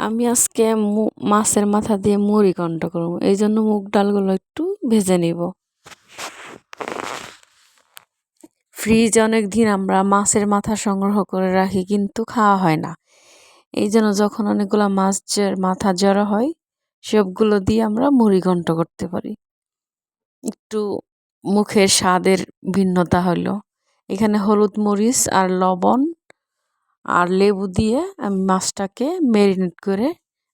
আমি আজকে মাছের মাথা দিয়ে মুড়ি ঘন্ট করব। এই জন্য মুগ ডালগুলো একটু ভেজে নিব। ফ্রিজ অনেক দিন আমরা মাছের মাথা সংগ্রহ করে রাখি, কিন্তু খাওয়া হয় না। এই জন্য যখন অনেকগুলো মাছের মাথা জড়ো হয়, সবগুলো দিয়ে আমরা মুড়ি ঘন্ট করতে পারি। একটু মুখের স্বাদের ভিন্নতা হলো। এখানে হলুদ মরিচ আর লবণ আর লেবু দিয়ে আমি মাছটাকে ম্যারিনেট করে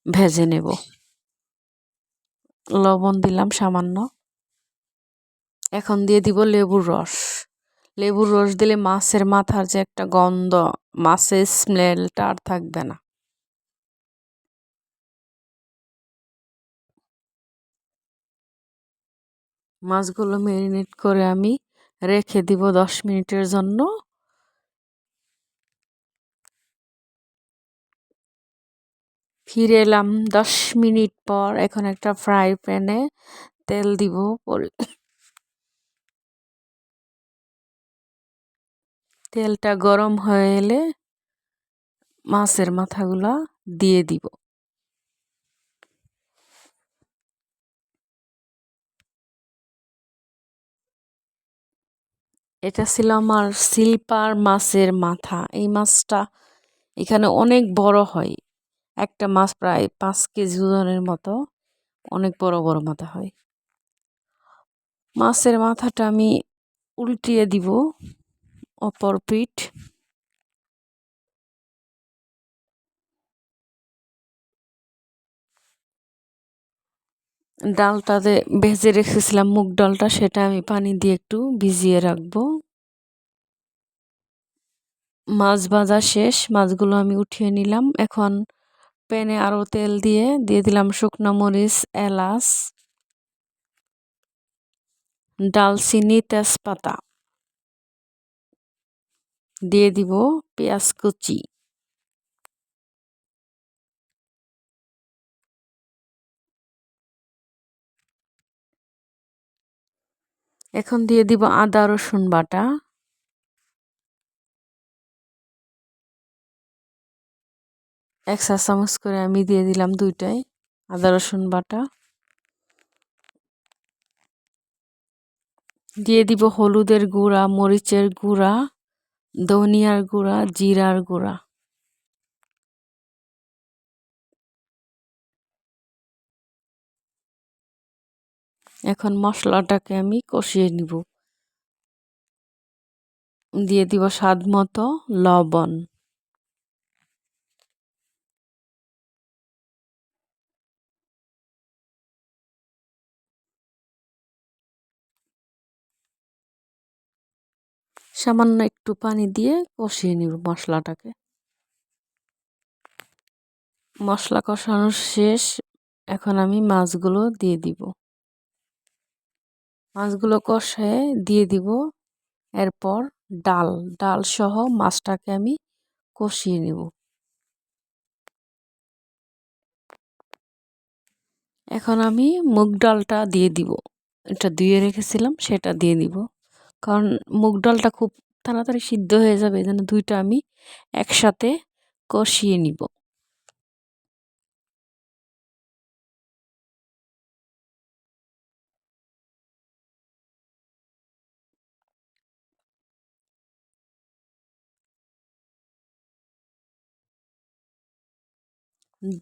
ভেজে নেব। লবণ দিলাম সামান্য। এখন দিয়ে দিব লেবুর রস। লেবুর রস দিলে মাছের মাথার যে একটা গন্ধ, মাছের স্মেলটা আর থাকবে না। মাছগুলো ম্যারিনেট করে আমি রেখে দিব দশ মিনিটের জন্য। ফিরে এলাম দশ মিনিট পর। এখন একটা ফ্রাই প্যানে তেল দিব তেলটা গরম হয়ে এলে মাছের মাথাগুলা দিয়ে দিব। এটা ছিল আমার শিল্পার মাছের মাথা। এই মাছটা এখানে অনেক বড় হয়। একটা মাছ প্রায় পাঁচ কেজি ওজনের মতো, অনেক বড় বড় মাথা হয়। মাছের মাথাটা আমি উল্টিয়ে দিব অপর পিঠ। ডালটাতে ভেজে রেখেছিলাম মুগ ডালটা, সেটা আমি পানি দিয়ে একটু ভিজিয়ে রাখব। মাছ ভাজা শেষ, মাছগুলো আমি উঠিয়ে নিলাম। এখন প্যানে আরও তেল দিয়ে দিয়ে দিলাম শুকনো মরিচ, এলাচ, ডালচিনি, তেজপাতা। দিয়ে দিব পেঁয়াজ কুচি। এখন দিয়ে দিব আদা, রসুন বাটা। এক চা চামচ করে আমি দিয়ে দিলাম দুইটাই, আদা রসুন বাটা। দিয়ে দিব হলুদের গুঁড়া, মরিচের গুঁড়া, ধনিয়ার গুঁড়া, জিরার গুঁড়া। এখন মশলাটাকে আমি কষিয়ে নিব। দিয়ে দিব স্বাদ মতো লবণ। সামান্য একটু পানি দিয়ে কষিয়ে নিব মশলাটাকে। মশলা কষানো শেষ, এখন আমি মাছগুলো দিয়ে দিব। মাছগুলো কষায় দিয়ে দিব, এরপর ডাল ডাল সহ মাছটাকে আমি কষিয়ে নেব। এখন আমি মুগ ডালটা দিয়ে দিব। এটা ধুয়ে রেখেছিলাম, সেটা দিয়ে দিব। কারণ মুগ ডালটা খুব তাড়াতাড়ি সিদ্ধ হয়ে যাবে জন্য দুইটা আমি একসাথে কষিয়ে নিব।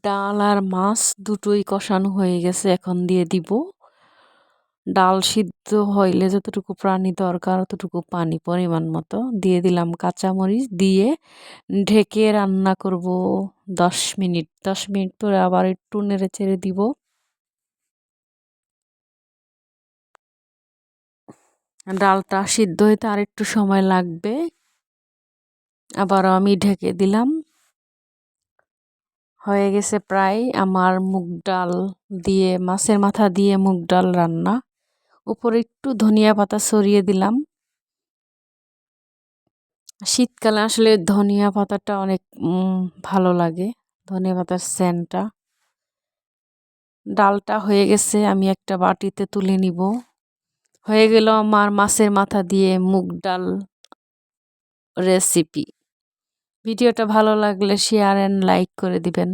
ডাল আর মাছ দুটোই কষানো হয়ে গেছে, এখন দিয়ে দিব। ডাল সিদ্ধ হইলে যতটুকু প্রাণী দরকার, অতটুকু পানি পরিমাণ মতো দিয়ে দিলাম কাঁচামরিচ দিয়ে ঢেকে রান্না করব দশ মিনিট। দশ মিনিট পরে আবার একটু নেড়ে চেড়ে দিব। ডালটা সিদ্ধ হইতে আর একটু সময় লাগবে। আবারও আমি ঢেকে দিলাম। হয়ে গেছে প্রায় আমার মুগ ডাল দিয়ে, মাছের মাথা দিয়ে মুগ ডাল রান্না। উপরে একটু ধনিয়া পাতা সরিয়ে দিলাম। শীতকালে আসলে ধনিয়া পাতাটা অনেক ভালো লাগে, ধনিয়া পাতার সেন্টটা। ডালটা হয়ে গেছে, আমি একটা বাটিতে তুলে নিব। হয়ে গেল আমার মাছের মাথা দিয়ে মুগ ডাল রেসিপি ভিডিওটা ভালো লাগলে শেয়ার অ্যান্ড লাইক করে দিবেন।